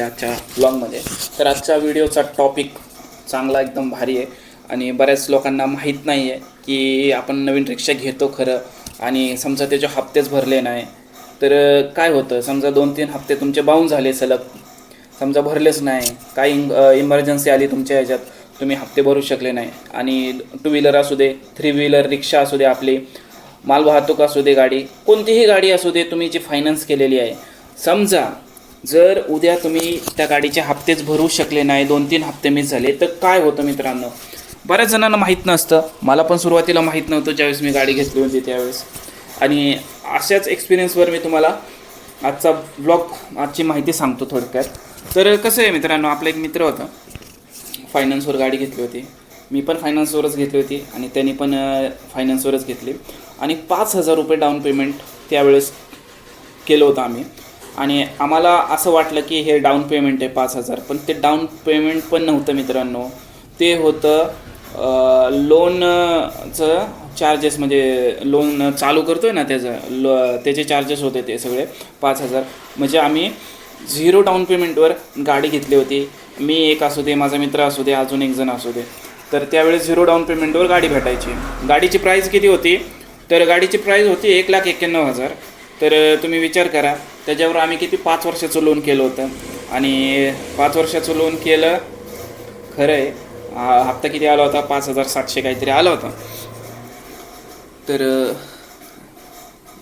आपल्या आजच्या ब्लॉगमध्ये तर आजच्या व्हिडिओचा टॉपिक चांगला एकदम भारी आहे आणि बऱ्याच लोकांना माहीत नाही आहे की आपण नवीन रिक्षा घेतो खरं आणि समजा त्याचे हप्तेच भरले नाही. तर काय होतं? समजा दोन तीन हप्ते तुमचे बाहून झाले सलग. समजा भरलेच नाही. काही इमर्जन्सी आली तुमच्या ह्याच्यात तुम्ही हप्ते भरू शकले नाही. आणि टू व्हीलर असू दे थ्री व्हीलर रिक्षा असू दे आपली मालवाहतूक असू दे गाडी कोणतीही गाडी असू दे तुम्ही जी फायनान्स केलेली आहे समजा जर उद्या तुम्ही त्या गाडीचे हप्तेच भरू शकले नाही दोन तीन हप्ते मिस झाले तर काय होतं मित्रांनो? बऱ्याच जणांना माहीत नसतं. मला पण सुरुवातीला माहीत नव्हतं ज्यावेळेस मी गाडी घेतली होती त्यावेळेस. आणि अशाच एक्सपिरियन्सवर मी तुम्हाला आजचा ब्लॉग आजची माहिती सांगतो थोडक्यात. तर कसं आहे मित्रांनो आपला एक मित्र होता. फायनान्सवर गाडी घेतली होती. मी पण फायनान्सवरच घेतली होती आणि त्यांनी पण फायनान्सवरच घेतली. आणि पाच हजार रुपये डाऊन पेमेंट त्यावेळेस केलं होतं आम्ही. आणि आम्हाला असं वाटलं की हे डाऊन पेमेंट आहे पाच हजार. पण ते डाऊन पेमेंट पण नव्हतं मित्रांनो. ते होतं लोनचं चार्जेस म्हणजे लोन चालू करतो आहे ना त्याचं लो त्याचे चार्जेस होते ते सगळे पाच हजार. म्हणजे आम्ही झिरो डाऊन पेमेंटवर गाडी घेतली होती. मी एक असू दे माझा मित्र असू दे अजून एक जण असू दे. तर त्यावेळेस झिरो डाऊन पेमेंटवर गाडी भेटायची. गाडीची प्राईस किती होती? तर गाडीची प्राईस होती एक लाख एक्क्याण्णव हजार. तर तुम्ही विचार करा त्याच्यावर आम्ही किती पाच वर्षाचं लोन केलं होतं. आणि पाच वर्षाचं लोन केलं खरं आहे हप्ता किती आला होता? पाच हजार सातशे काहीतरी आला होता. तर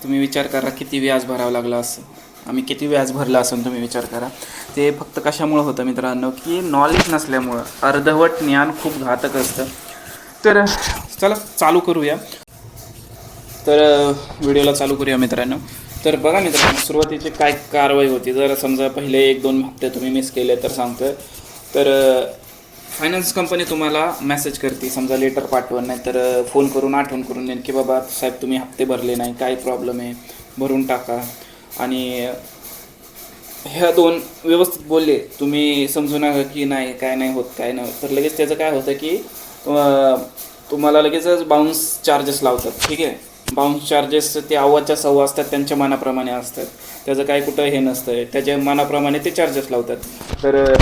तुम्ही विचार करा किती व्याज भरावं लागलं असं. आम्ही किती व्याज भरलं असं तुम्ही विचार करा. ते फक्त कशामुळं होतं मित्रांनो? की नॉलेज नसल्यामुळं. अर्धवट ज्ञान खूप घातक असतं. तर चला चालू करूया. तर व्हिडिओला चालू करूया मित्रांनो. तर बघा मित्रांनो सुरुवातीची काय कारवाई होती? जर समजा पहिले एक दोन हप्ते तुम्ही मिस केले तर सांगतोय. तर फायनान्स कंपनी तुम्हाला मेसेज करते समजा लेटर पाठवून नाही तर फोन करून आठवण करून देईन की बाबा साहेब तुम्ही हप्ते भरले नाही काय प्रॉब्लेम आहे? भरून टाका. आणि ह्या दोन व्यवस्थित बोलले तुम्ही समजू नका की नाही काय नाही होत काय नाही होत. तर लगेच त्याचं काय होतं की तुम्हाला लगेचच बाउन्स चार्जेस लावतात ठीक आहे? बाउन्स चार्जेस ते आव्वाच्या सव्वा असतात त्यांच्या मनाप्रमाणे असतात. त्याचं काय कुठं हे नसतं त्याच्या मनाप्रमाणे ते चार्जेस लावतात. तर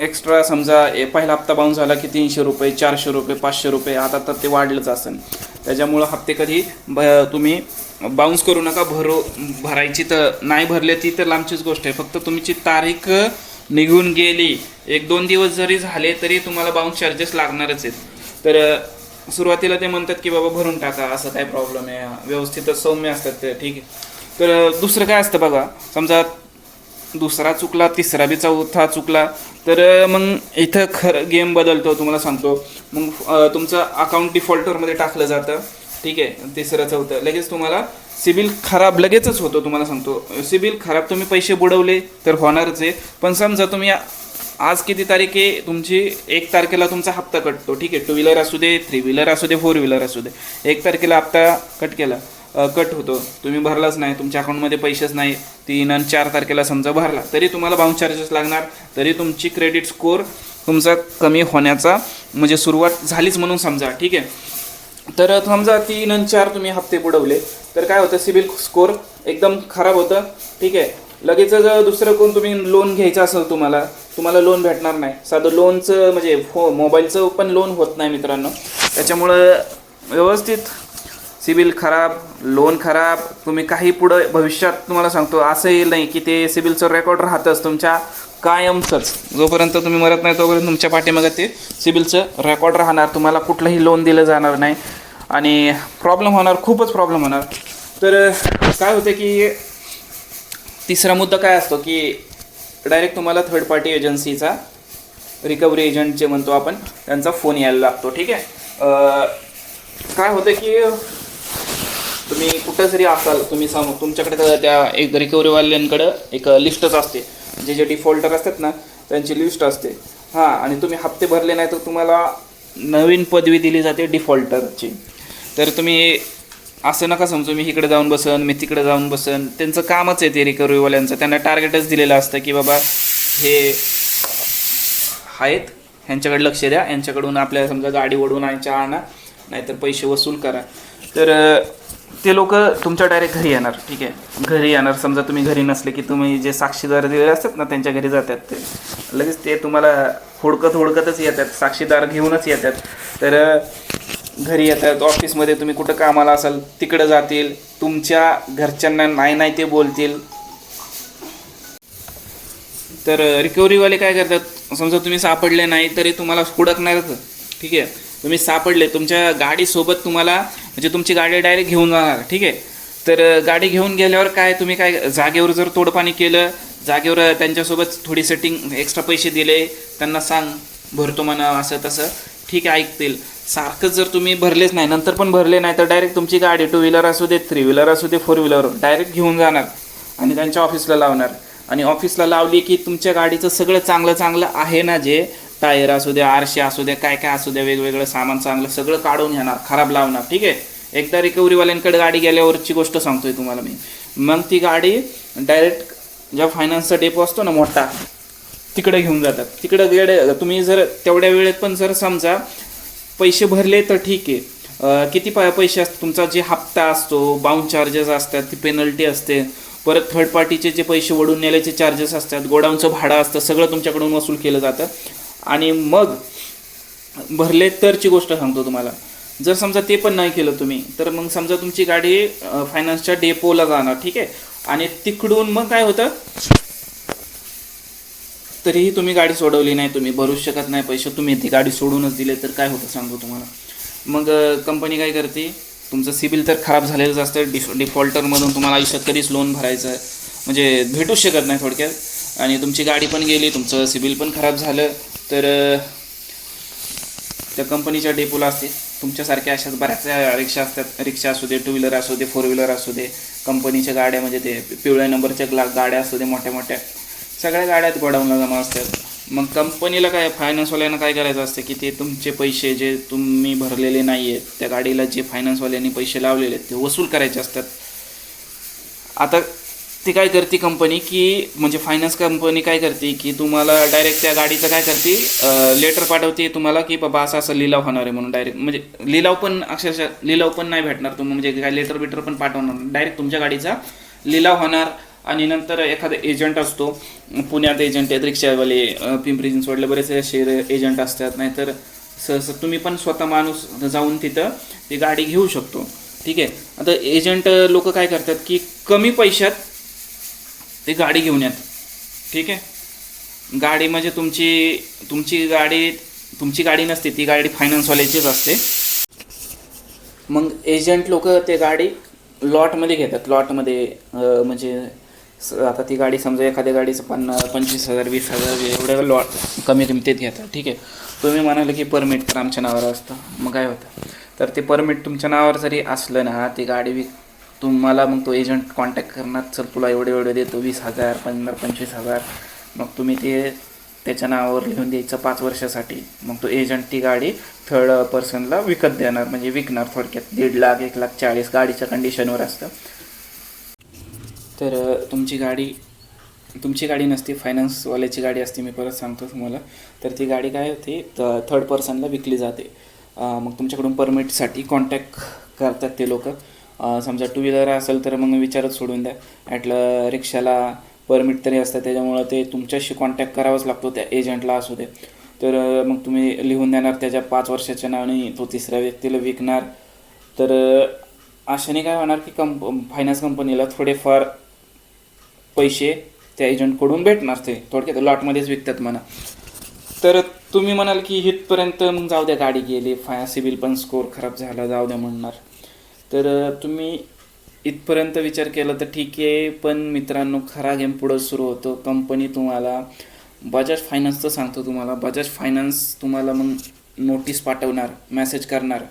एक्स्ट्रा समजा ए पहिला हप्ता बाउन्स झाला की तीनशे रुपये चारशे रुपये पाचशे रुपये आता तर ते वाढलंच असेल. त्याच्यामुळं हप्ते कधी ब तुम्ही बाउन्स करू नका भरो भरायची तर नाही भरले ती तर लांबचीच गोष्ट आहे. फक्त तुमची तारीख निघून गेली. एक दोन दिवस जरी झाले तरी तुम्हाला बाउन्स चार्जेस लागणारच आहेत. तर सुरुवातीला ते म्हणतात की बाबा भरून टाका असं काय प्रॉब्लेम आहे? व्यवस्थितच सौम्य असतात ते ठीक आहे. तर दुसरं काय असतं बघा समजा दुसरा चुकला तिसरा बी चौथा चुकला तर मग इथं खरं गेम बदलतो तुम्हाला सांगतो. मग तुमचं अकाउंट डिफॉल्टरमध्ये टाकलं जातं ठीक आहे तिसरं चौथं. लगेच तुम्हाला सिबिल खराब लगेचच होतो तुम्हाला सांगतो. सिबिल खराब तुम्ही पैसे बुडवले तर होणारच आहे. पण समजा तुम्ही आज किती तारीख आहे? तुमची एक तारखेला तुमचा हप्ता कटतो. ठीक आहे टू व्हीलर असू दे थ्री व्हीलर असू दे फोर व्हीलर असू दे. एक तारखेला हप्ता कट केला कट होतो. तुम्ही भरलाच नाही तुमच्या अकाउंटमध्ये पैसेच नाही. तीन आणि चार तारखेला समजा भरला तरी तुम्हाला बाउन्स चार्जेस लागणार. तरी तुमची क्रेडिट स्कोअर तुमचा कमी होण्याचा म्हणजे सुरुवात झालीच म्हणून समजा. ठीक आहे? तर समजा तीन आणि चार तुम्ही हप्ते बुडवले. तर काय होतं? सिबिल स्कोअर एकदम खराब होतं. ठीक आहे? लगेच जर दुसरं कोण तुम्ही लोन घ्यायचं असेल तुम्हाला तुम्हाला लोन भेटणार नाही. साधं लोनचं म्हणजे हो, फो मोबाईलचं पण लोन होत नाही मित्रांनो. त्याच्यामुळं व्यवस्थित सिबिल खराब लोन खराब तुम्ही काही पुढं भविष्यात तुम्हाला सांगतो असं येईल नाही की ते सिबिलचं रेकॉर्ड राहतंच तुमच्या कायमचंच. जोपर्यंत तुम्ही मरत नाही तोपर्यंत तुमच्या पाठीमागं ते सिबिलचं रेकॉर्ड राहणार. तुम्हाला कुठलंही लोन दिलं जाणार नाही. आणि प्रॉब्लेम होणार खूपच प्रॉब्लेम होणार. तर काय होतं की तिसरा मुद्दा काय असतो की डायरेक्ट तुम्हाला थर्ड पार्टी एजन्सीचा रिकव्हरी एजंट जे म्हणतो आपण त्यांचा फोन यायला लागतो ठीक आहे? काय होतं की तुम्ही कुठं जरी असाल तुम्ही सांगू तुमच्याकडे तर त्या एक रिकव्हरीवाल्यांकडं एक लिस्टच असते. जे जे डिफॉल्टर असतात ना त्यांची लिस्ट असते. हां आणि तुम्ही हप्ते भरले नाही तर तुम्हाला नवीन पदवी दिली जाते डिफॉल्टरची तर तुम्ही असं नका समजू मी इकडे जाऊन बसन मी तिकडे जाऊन बसन. त्यांचं कामच आहे ते रिकव्हरीवाल्यांचं त्यांना टार्गेटच दिलेलं असतं की बाबा हे आहेत ह्यांच्याकडे लक्ष द्या यांच्याकडून आपल्याला समजा गाडी ओढून यांच्या आणा नाहीतर पैसे वसूल करा. तर ते लोक तुमच्या डायरेक्ट घरी येणार ठीक आहे? घरी येणार समजा तुम्ही घरी नसले की तुम्ही जे साक्षीदार दिलेले असतात ना त्यांच्या घरी जातात ते. लगेच ते तुम्हाला हुडकत हुडकतच येतात साक्षीदार घेऊनच येतात. तर घरी येतात ऑफिसमध्ये तुम्ही कुठं कामाला असाल तिकडं जातील तुमच्या घरच्यांना नाही नाही ते बोलतील. तर रिकव्हरीवाले काय करतात? समजा तुम्ही सापडले नाही तरी तुम्हाला हुडकणारच. ठीक आहे? तुम्ही सापडले तुमच्या गाडीसोबत तुम्हाला म्हणजे तुमची गाडी डायरेक्ट घेऊन जाणार ठीक आहे? तर गाडी घेऊन गेल्यावर काय तुम्ही काय जागेवर जर तोडपाणी केलं जागेवर त्यांच्यासोबत थोडी सेटिंग एक्स्ट्रा पैसे दिले त्यांना सांग भरतो म्हणा असं तसं ठीक आहे ऐकतील. सारखं जर तुम्ही भरलेच नाही नंतर पण भरले नाही तर डायरेक्ट तुमची गाडी टू व्हीलर असू दे थ्री व्हीलर असू दे फोर व्हीलर डायरेक्ट घेऊन जाणार आणि त्यांच्या ऑफिसला लावणार. आणि ऑफिसला लावली की तुमच्या गाडीचं सगळं चांगलं चांगलं आहे ना जे? टायर असू द्या आरशे असू द्या काय काय असू द्या वेगवेगळं सामान चांगलं सगळं काढून घेणार खराब लावणार ठीक आहे? एकदा रिकव्हरीवाल्यांकडे गाडी गेल्यावरची गोष्ट सांगतोय तुम्हाला मी. मग ती गाडी डायरेक्ट ज्या फायनान्सचा डेपो असतो ना मोठा तिकडे घेऊन जातात. तिकडे गेले तुम्ही जर तेवढ्या वेळेत पण जर समजा पैसे भरले तर ठीक आहे. किती पा पैसे असतात? तुमचा जे हप्ता असतो बाउंड चार्जेस असतात ती पेनल्टी असते. परत थर्ड पार्टीचे जे पैसे वडून नेल्याचे चार्जेस असतात गोडाऊनचं भाडं असतं सगळं तुमच्याकडून वसूल केलं जातं. आणि मग भरले तरची गोष्ट सांगतो तुम्हाला. जर समजा ते पण नाही केलं तुम्ही तर मग समजा तुमची गाडी फायनान्सच्या डेपोला जाणार ठीक आहे? आणि तिकडून मग काय होतं? तरीही तुम्ही गाडी सोडवली नाही तुम्ही भरूच शकत नाही पैसे तुम्ही ती गाडी सोडूनच दिले तर काय होतं सांगतो तुम्हाला? मग कंपनी काय करते? तुमचं सिबिल तर खराब झालेलंच असतं डिफ डिफॉल्टरमधून तुम्हाला आयुष्यात कधीच लोन भरायचं आहे. म्हणजे भेटूच शकत नाही थोडक्यात. आणि तुमची गाडी पण गेली तुमचं सिबिल पण खराब झालं तर त्या कंपनीच्या डेपोला असते तुमच्यासारख्या अशाच बऱ्याच रिक्षा असतात. रिक्षा असू दे टू व्हीलर असू दे फोर व्हीलर असू दे कंपनीच्या गाड्या म्हणजे ते पिवळ्या नंबरच्या ग्ला गाड्या असू दे मोठ्या मोठ्या सगळ्या गाड्यात गोडाऊनला जमा असतात. मग कंपनीला काय फायनान्सवाल्यांना काय करायचं असतं की ते तुमचे पैसे जे तुम्ही भरलेले नाही आहेत त्या गाडीला जे फायनान्सवाल्यांनी पैसे लावलेले आहेत ते वसूल करायचे असतात. आता ती काय करते कंपनी की म्हणजे फायनान्स कंपनी काय करते की तुम्हाला डायरेक्ट त्या गाडीचं काय करते लेटर पाठवते तुम्हाला की बाबा असं असं लिलाव होणार आहे म्हणून डायरेक्ट म्हणजे लिलाव पण अक्षरशः लिलाव पण नाही भेटणार तुम्ही म्हणजे काय लेटर बिटर पण पाठवणार डायरेक्ट तुमच्या गाडीचा लिलाव होणार. आणि नंतर एखादा एजंट असतो पुण्यात एजंट आहेत रिक्षावाले पिंपरी चिंचवडले बरेचसे असे एजंट असतात. नाहीतर सहसा तुम्ही पण स्वतः माणूस जाऊन तिथं ती गाडी घेऊ शकतो. ठीक आहे? आता एजंट लोक काय करतात की कमी पैशात ते गाडी घेऊन येतात. ठीक आहे? गाडी म्हणजे तुमची तुमची गाडी तुमची गाडी नसते ती गाडी फायनान्सवाल्याचीच असते. मग एजंट लोक ते गाडी लॉटमध्ये घेतात. लॉटमध्ये म्हणजे स- आता ती गाडी समजा एखाद्या गाडीचं पन्नास पंचवीस हजार वीस हजार एवढ्या लॉट कमी किमतीत घेतात ठीक आहे. तुम्ही म्हणाले की परमिट तर आमच्या नावावर असतं. मग काय होतं? तर ते परमिट तुमच्या नावावर जरी असलं ना ती गाडी विक तुम्हाला मग तो एजंट कॉन्टॅक्ट करणार चल तुला एवढे एवढे देतो वीस हजार पंधरा पंचवीस हजार. मग तुम्ही ते त्याच्या नावावर लिहून द्यायचं पाच वर्षासाठी. मग तो एजंट ती गाडी थर्ड पर्सनला विकत देणार. म्हणजे विकणार थोडक्यात. दीड लाख एक लाख चाळीस गाडीच्या कंडिशनवर असतं. तर तुमची गाडी तुमची गाडी नसती फायनान्सवाल्याची गाडी असते मी परत सांगतो तुम्हाला. तर ती गाडी काय होते थर्ड पर्सनला विकली जाते. मग तुमच्याकडून परमिटसाठी कॉन्टॅक्ट करतात ते लोक. समजा टू व्हीलर असेल तर मग विचारच सोडून द्या. ॲटलं रिक्षाला परमिट तरी असतं त्याच्यामुळं ते तुमच्याशी कॉन्टॅक्ट करावाच लागतो त्या एजंटला असू दे. तर मग तुम्ही लिहून देणार त्याच्या पाच वर्षाच्या नावाने तो तिसऱ्या व्यक्तीला विकणार. तर अशाने काय होणार की कंप फायनान्स कंपनीला थोडेफार पैसे त्या एजंटकडून भेटणार ते. थोडक्यात लॉटमध्येच विकतात म्हणा. तर तुम्ही म्हणाल की इथपर्यंत मग जाऊ द्या गाडी गेली फाय सिबिल पण स्कोर खराब झाला जाऊ द्या म्हणणार. तर तुम्ही इथपर्यंत विचार केला तर ठीक आहे पण मित्रांनो खरा गेम पुढं सुरू होतो. कंपनी तुम्हाला बजाज फायनान्सचं सांगतो तुम्हाला. बजाज फायनान्स तुम्हाला मग नोटीस पाठवणार मेसेज करणार.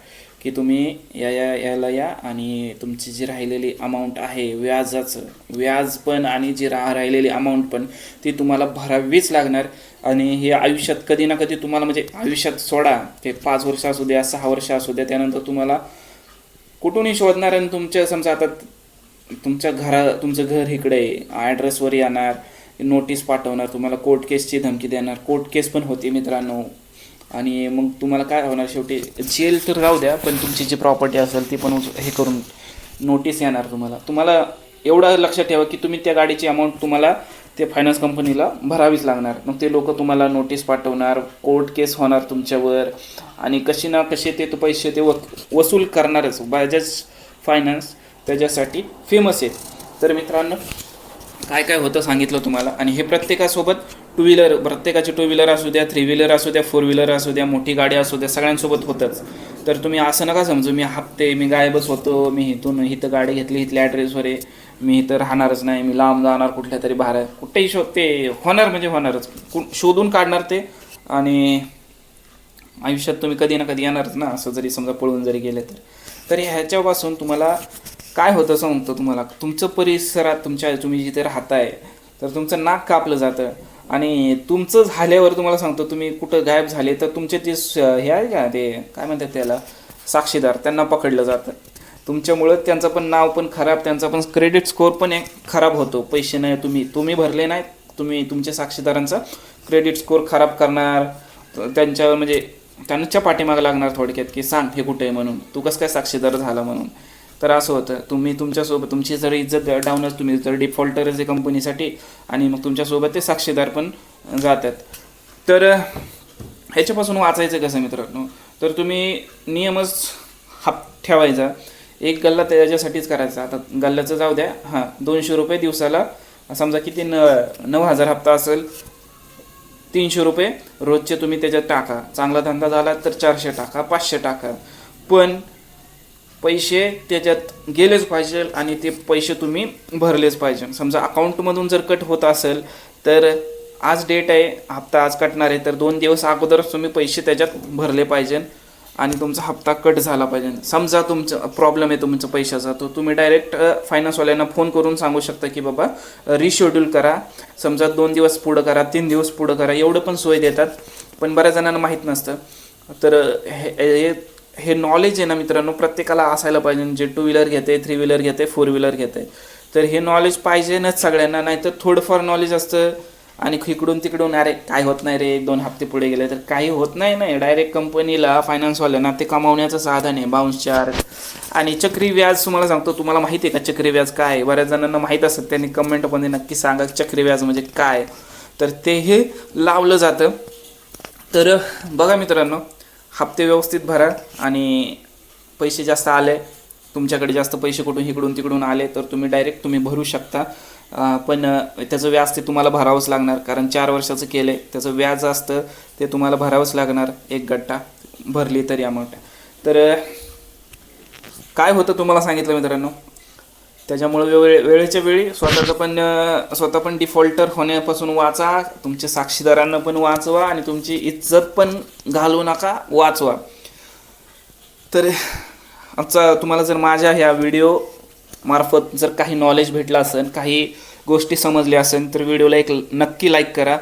की तुम्ही या या याला या आणि तुमची जी राहिलेली अमाऊंट आहे व्याजाचं व्याज पण आणि जी रा राहिलेली अमाऊंट पण ती तुम्हाला भरावीच लागणार आणि हे आयुष्यात कधी ना कधी तुम्हाला म्हणजे आयुष्यात सोडा. ते पाच वर्ष असू द्या सहा वर्ष असू द्या त्यानंतर तुम्हाला कुठूनही शोधणार आणि तुमच्या समजा आता तुमच्या घरा तुमचं घर इकडे ॲड्रेसवर येणार नोटीस पाठवणार तुम्हाला कोर्ट केसची धमकी देणार. कोर्ट केस पण होती मित्रांनो. आणि मग तुम्हाला काय होणार शेवटी? जेल तर राहू द्या पण तुमची जी प्रॉपर्टी असेल ती पण उच- हे करून नोटीस येणार तुम्हाला. तुम्हाला एवढं लक्षात ठेवा की तुम्ही त्या गाडीची अमाऊंट तुम्हाला ते फायनान्स कंपनीला भरावीच लागणार. मग ते लोक तुम्हाला नोटीस पाठवणार कोर्ट केस होणार तुमच्यावर. आणि कशी ना कसे ते तो पैसे ते व वसूल करणारच. बजाज फायनान्स त्याच्यासाठी फेमस आहे. तर मित्रांनो काय काय होतं सांगितलं तुम्हाला? आणि हे प्रत्येकासोबत टू व्हीलर प्रत्येकाची टू व्हीलर असू द्या थ्री व्हीलर असू द्या फोर व्हीलर असू द्या मोठी गाडी असू द्या सगळ्यांसोबत होतंच. तर तुम्ही असं नका समजू मी हप्ते मी गायबच होतो मी इथून इथं गाडी घेतली इथल्या ॲड्रेसवर आहे. मी इथं राहणारच नाही मी लांब जाणार कुठल्या तरी बाहेर. कुठेही शोध ते होणार म्हणजे होणारच. कु- शोधून काढणार ते आणि आयुष्यात तुम्ही कधी ना कधी येणारच ना असं जरी समजा पळून जरी गेले तर. तर ह्याच्यापासून तुम्हाला काय होतं सांगतो तुम्हाला. तुमचं परिसरात तुमच्या तुम्ही जिथे राहताय तर तुमचं नाक कापलं जातं. आणि तुमचं झाल्यावर तुम्हाला सांगतो तुम्ही कुठं गायब झाले तर तुमचे ते हे आहे का ते काय म्हणतात त्याला साक्षीदार त्यांना पकडलं जातं. तुमच्यामुळं त्यांचं पण नाव पण खराब त्यांचा पण क्रेडिट स्कोअर पण एक खराब होतो. पैसे नाही तुम्ही तुम्ही भरले नाहीत तुम्ही तुमच्या साक्षीदारांचा क्रेडिट स्कोअर खराब करणार त्यांच्यावर म्हणजे त्यांच्या पाठीमागं लागणार थोडक्यात की सांग हे कुठे आहे म्हणून. तू कसं काय साक्षीदार झाला म्हणून. तर असं होतं. तुम्ही तुमच्यासोबत तुमची जर इज्जत डाऊनच तुम्ही जर डिफॉल्टरच आहे कंपनीसाठी आणि मग तुमच्यासोबत ते साक्षीदार पण जातात. तर ह्याच्यापासून वाचायचं कसं मित्रांनो? तर तुम्ही नियमच हाप ठेवायचा. एक गल्ला त्याच्यासाठीच करायचा. आता गल्ल्याचं जाऊ द्या. हां दोनशे रुपये दिवसाला समजा किती न नऊ हजार हप्ता असेल तीनशे रुपये रोजचे तुम्ही त्याच्यात टाका. चांगला धंदा झाला तर चारशे टाका पाचशे टाका. पण पैसे त्याच्यात गेलेच पाहिजे आणि ते पैसे तुम्ही भरलेच पाहिजे. समजा अकाउंटमधून जर कट होत असेल तर आज डेट आहे हप्ता आज कटणार आहे तर दोन दिवस अगोदरच तुम्ही पैसे त्याच्यात भरले पाहिजे आणि तुमचा हप्ता कट झाला पाहिजे. समजा तुमचं प्रॉब्लेम आहे तुमचं पैशाचा तो तुम्ही डायरेक्ट फायनान्सवाल्यांना फोन करून सांगू शकता की बाबा रिशेड्यूल करा. समजा दोन दिवस पुढं करा तीन दिवस पुढं करा एवढं पण सोय देतात. पण बऱ्याच जणांना माहीत नसतं. तर हे हे नॉलेज आहे ना मित्रांनो प्रत्येकाला असायला पाहिजे. जे टू व्हीलर घेते थ्री व्हीलर घेते फोर व्हीलर घेते. तर हे नॉलेज पाहिजेनच सगळ्यांना नाहीतर थोडंफार नॉलेज असतं आणि इकडून तिकडून अरे काय होत नाही रे एक दोन हप्ते पुढे गेले तर काही होत नाही नाही डायरेक्ट कंपनीला फायनान्सवाल्यांना ते कमावण्याचं साधन आहे बाउन्स चार्ज आणि चक्री व्याज तुम्हाला सांगतो तुम्हाला माहिती आहे का चक्री व्याज काय? आहे? बऱ्याच जणांना माहीत असतं त्यांनी कमेंटमध्ये नक्की सांगा चक्री व्याज म्हणजे काय. तर ते हे लावलं जातं. तर बघा मित्रांनो हप्ते व्यवस्थित भरा आणि पैसे जास्त आले तुमच्याकडे जास्त पैसे कुठून इकडून तिकडून आले तर तुम्ही डायरेक्ट तुम्ही भरू शकता. पण त्याचं व्याज ते तुम्हाला भरावंच लागणार कारण चार वर्षाचं केलं आहे त्याचं व्याज असतं ते तुम्हाला भरावंच लागणार एक गट्टा भरली तरी अमाऊंट तर काय होतं तुम्हाला सांगितलं मित्रांनो? त्याच्यामुळे वेळे वेळेच्या वेळी स्वतःचं पण स्वतः पण डिफॉल्टर होण्यापासून वाचा तुमच्या साक्षीदारांना पण वाचवा आणि तुमची इज्जत पण घालवू नका वाचवा. तर आमचा तुम्हाला जर माझ्या ह्या व्हिडिओ मार्फत जर काही नॉलेज भेटलं असेल काही गोष्टी समजल्या असेल तर व्हिडिओला एक नक्की लाईक करा.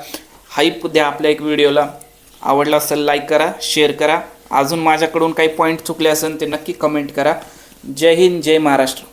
हाईप द्या आपल्या एक व्हिडिओला. आवडला असेल लाईक करा शेअर करा. अजून माझ्याकडून काही पॉईंट चुकले असेल ते नक्की कमेंट करा. जय हिंद जय महाराष्ट्र.